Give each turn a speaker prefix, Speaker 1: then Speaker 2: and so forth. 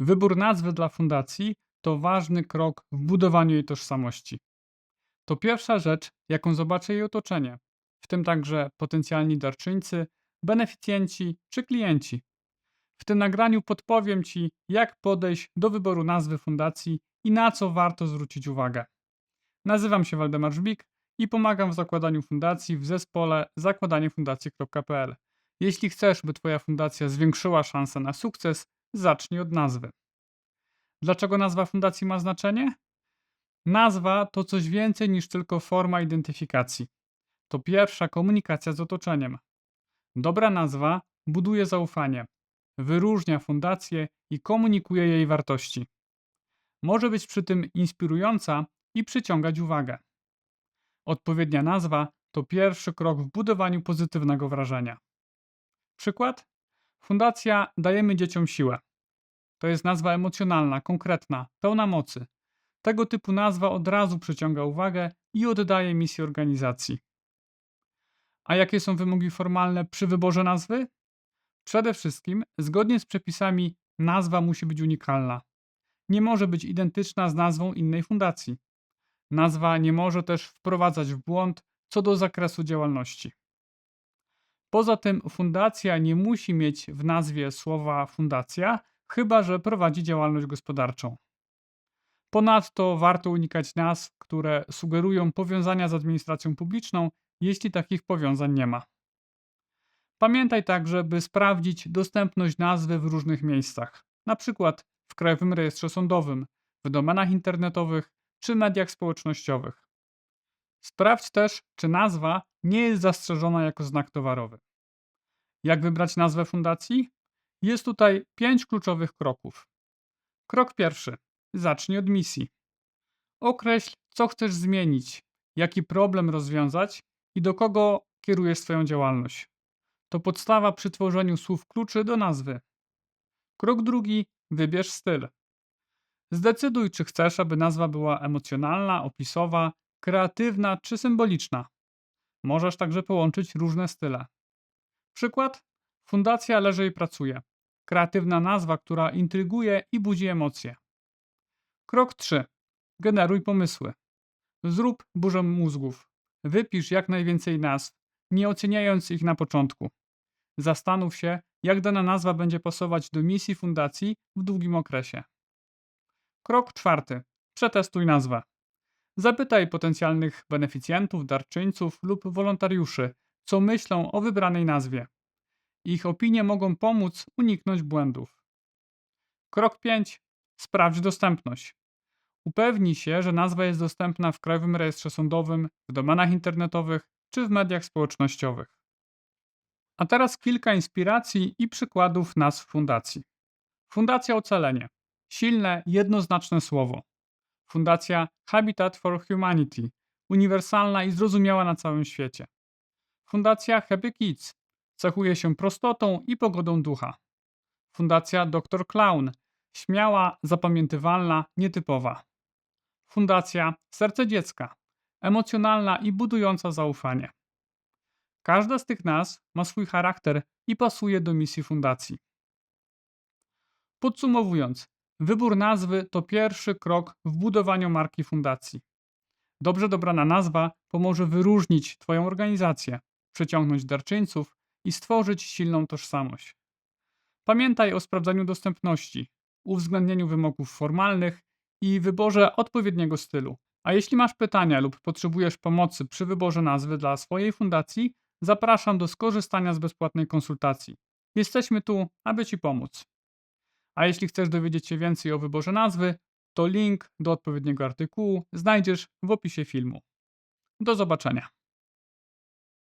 Speaker 1: Wybór nazwy dla fundacji to ważny krok w budowaniu jej tożsamości. To pierwsza rzecz, jaką zobaczy jej otoczenie, w tym także potencjalni darczyńcy, beneficjenci czy klienci. W tym nagraniu podpowiem Ci, jak podejść do wyboru nazwy fundacji i na co warto zwrócić uwagę. Nazywam się Waldemar Żbik i pomagam w zakładaniu fundacji w zespole zakładaniefundacji.pl. Jeśli chcesz, by Twoja fundacja zwiększyła szanse na sukces, zacznij od nazwy. Dlaczego nazwa fundacji ma znaczenie? Nazwa to coś więcej niż tylko forma identyfikacji. To pierwsza komunikacja z otoczeniem. Dobra nazwa buduje zaufanie, wyróżnia fundację i komunikuje jej wartości. Może być przy tym inspirująca i przyciągać uwagę. Odpowiednia nazwa to pierwszy krok w budowaniu pozytywnego wrażenia. Przykład? Fundacja Dajemy Dzieciom Siłę. To jest nazwa emocjonalna, konkretna, pełna mocy. Tego typu nazwa od razu przyciąga uwagę i oddaje misję organizacji. A jakie są wymogi formalne przy wyborze nazwy? Przede wszystkim, zgodnie z przepisami, nazwa musi być unikalna. Nie może być identyczna z nazwą innej fundacji. Nazwa nie może też wprowadzać w błąd co do zakresu działalności. Poza tym, fundacja nie musi mieć w nazwie słowa fundacja, chyba że prowadzi działalność gospodarczą. Ponadto warto unikać nazw, które sugerują powiązania z administracją publiczną, jeśli takich powiązań nie ma. Pamiętaj także, by sprawdzić dostępność nazwy w różnych miejscach, np. w Krajowym Rejestrze Sądowym, w domenach internetowych czy mediach społecznościowych. Sprawdź też, czy nazwa nie jest zastrzeżona jako znak towarowy. Jak wybrać nazwę fundacji? Jest tutaj pięć kluczowych kroków. Krok pierwszy. Zacznij od misji. Określ, co chcesz zmienić, jaki problem rozwiązać i do kogo kierujesz swoją działalność. To podstawa przy tworzeniu słów kluczy do nazwy. Krok drugi. Wybierz styl. Zdecyduj, czy chcesz, aby nazwa była emocjonalna, opisowa, kreatywna czy symboliczna. Możesz także połączyć różne style. Przykład? Fundacja leży i pracuje. Kreatywna nazwa, która intryguje i budzi emocje. Krok 3. Generuj pomysły. Zrób burzę mózgów. Wypisz jak najwięcej nazw, nie oceniając ich na początku. Zastanów się, jak dana nazwa będzie pasować do misji fundacji w długim okresie. Krok czwarty. Przetestuj nazwę. Zapytaj potencjalnych beneficjentów, darczyńców lub wolontariuszy, co myślą o wybranej nazwie. Ich opinie mogą pomóc uniknąć błędów. Krok 5. Sprawdź dostępność. Upewnij się, że nazwa jest dostępna w Krajowym Rejestrze Sądowym, w domenach internetowych czy w mediach społecznościowych. A teraz kilka inspiracji i przykładów nazw fundacji. Fundacja Ocalenie. Silne, jednoznaczne słowo. Fundacja Habitat for Humanity. Uniwersalna i zrozumiała na całym świecie. Fundacja Happy Kids. Cechuje się prostotą i pogodą ducha. Fundacja Dr Clown. Śmiała, zapamiętywalna, nietypowa. Fundacja Serce Dziecka. Emocjonalna i budująca zaufanie. Każda z tych nazw ma swój charakter i pasuje do misji fundacji. Podsumowując, wybór nazwy to pierwszy krok w budowaniu marki fundacji. Dobrze dobrana nazwa pomoże wyróżnić Twoją organizację, przyciągnąć darczyńców i stworzyć silną tożsamość. Pamiętaj o sprawdzaniu dostępności, uwzględnieniu wymogów formalnych i wyborze odpowiedniego stylu. A jeśli masz pytania lub potrzebujesz pomocy przy wyborze nazwy dla swojej fundacji, zapraszam do skorzystania z bezpłatnej konsultacji. Jesteśmy tu, aby Ci pomóc. A jeśli chcesz dowiedzieć się więcej o wyborze nazwy, to link do odpowiedniego artykułu znajdziesz w opisie filmu. Do zobaczenia.